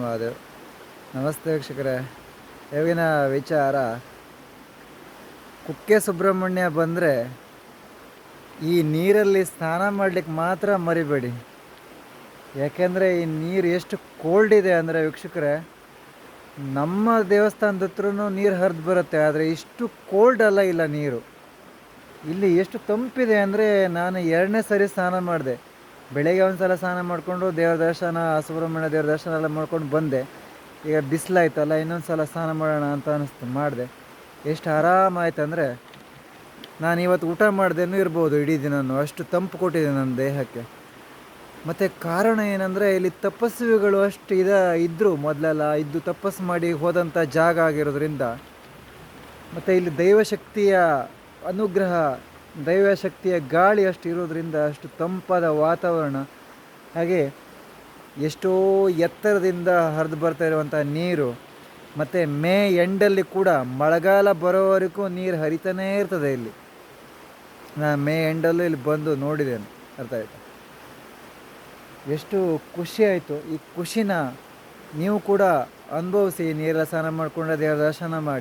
ಮಹಾದೇವ್ ನಮಸ್ತೆ ವೀಕ್ಷಕರೇ. ಇವಾಗಿನ ವಿಚಾರ? ಕುಕ್ಕೆ ಸುಬ್ರಹ್ಮಣ್ಯ ಬಂದರೆ ಈ ನೀರಲ್ಲಿ ಸ್ನಾನ ಮಾಡಲಿಕ್ಕೆ ಮಾತ್ರ ಮರಿಬೇಡಿ. ಯಾಕೆಂದರೆ ಈ ನೀರು ಎಷ್ಟು ಕೋಲ್ಡ್ ಇದೆ ಅಂದರೆ ವೀಕ್ಷಕರೇ, ನಮ್ಮ ದೇವಸ್ಥಾನದ ಹತ್ರನೂ ನೀರು ಹರಿದು ಬರುತ್ತೆ, ಆದರೆ ಇಷ್ಟು ಕೋಲ್ಡ್ ಅಲ್ಲ ಇಲ್ಲ ನೀರು. ಇಲ್ಲಿ ಎಷ್ಟು ತಂಪಿದೆ ಅಂದರೆ ನಾನು ಎರಡನೇ ಸರಿ ಸ್ನಾನ ಮಾಡಿದೆ. ಬೆಳಗ್ಗೆ ಒಂದು ಸಲ ಸ್ನಾನ ಮಾಡಿಕೊಂಡು ದೇವ್ರ ದರ್ಶನ ಸುಬ್ರಹ್ಮಣ್ಯ ದೇವ್ರ ದರ್ಶನ ಎಲ್ಲ ಮಾಡ್ಕೊಂಡು ಬಂದೆ. ಈಗ ಬಿಸಿಲಾಯ್ತಲ್ಲ ಇನ್ನೊಂದು ಸಲ ಸ್ನಾನ ಮಾಡೋಣ ಅಂತ ಅನ್ನಿಸ್ತು ಮಾಡಿದೆ. ಎಷ್ಟು ಆರಾಮಾಯ್ತು ಅಂದರೆ, ನಾನು ಇವತ್ತು ಊಟ ಮಾಡ್ದೇನು ಇರ್ಬೋದು ಇಡೀ ದಿನನೂ. ಅಷ್ಟು ತಂಪು ಕೊಟ್ಟಿದೆ ನನ್ನ ದೇಹಕ್ಕೆ. ಮತ್ತು ಕಾರಣ ಏನಂದರೆ, ಇಲ್ಲಿ ತಪಸ್ವಿಗಳು ಅಷ್ಟು ಇದ ಇದ್ದರು ಮೊದಲೆಲ್ಲ, ಇದ್ದು ತಪಸ್ಸು ಮಾಡಿ ಹೋದಂಥ ಜಾಗ ಆಗಿರೋದ್ರಿಂದ, ಮತ್ತು ಇಲ್ಲಿ ದೈವಶಕ್ತಿಯ ಅನುಗ್ರಹ ದೈವಶಕ್ತಿಯ ಗಾಳಿ ಅಷ್ಟು ಇರೋದ್ರಿಂದ ಅಷ್ಟು ತಂಪಾದ ವಾತಾವರಣ. ಹಾಗೆ ಎಷ್ಟೋ ಎತ್ತರದಿಂದ ಹರಿದು ಬರ್ತಾ ಇರುವಂಥ ನೀರು, ಮತ್ತು ಮೇ ಎಂಡಲ್ಲಿ ಕೂಡ ಮಳೆಗಾಲ ಬರೋವರೆಗೂ ನೀರು ಹರಿತಾನೇ ಇರ್ತದೆ ಇಲ್ಲಿ. ನಾನು ಮೇ ಎಂಡಲ್ಲೂ ಇಲ್ಲಿ ಬಂದು ನೋಡಿದ್ದೇನೆ, ಅರ್ಥ ಆಯಿತು? ಎಷ್ಟು ಖುಷಿ ಆಯಿತು. ಈ ಖುಷಿನ ನೀವು ಕೂಡ ಅನುಭವಿಸಿ ನೀರೆಲ್ಲ ಸ್ನಾನ ಮಾಡಿಕೊಂಡು ದೇವರ ದರ್ಶನ ಮಾಡಿ.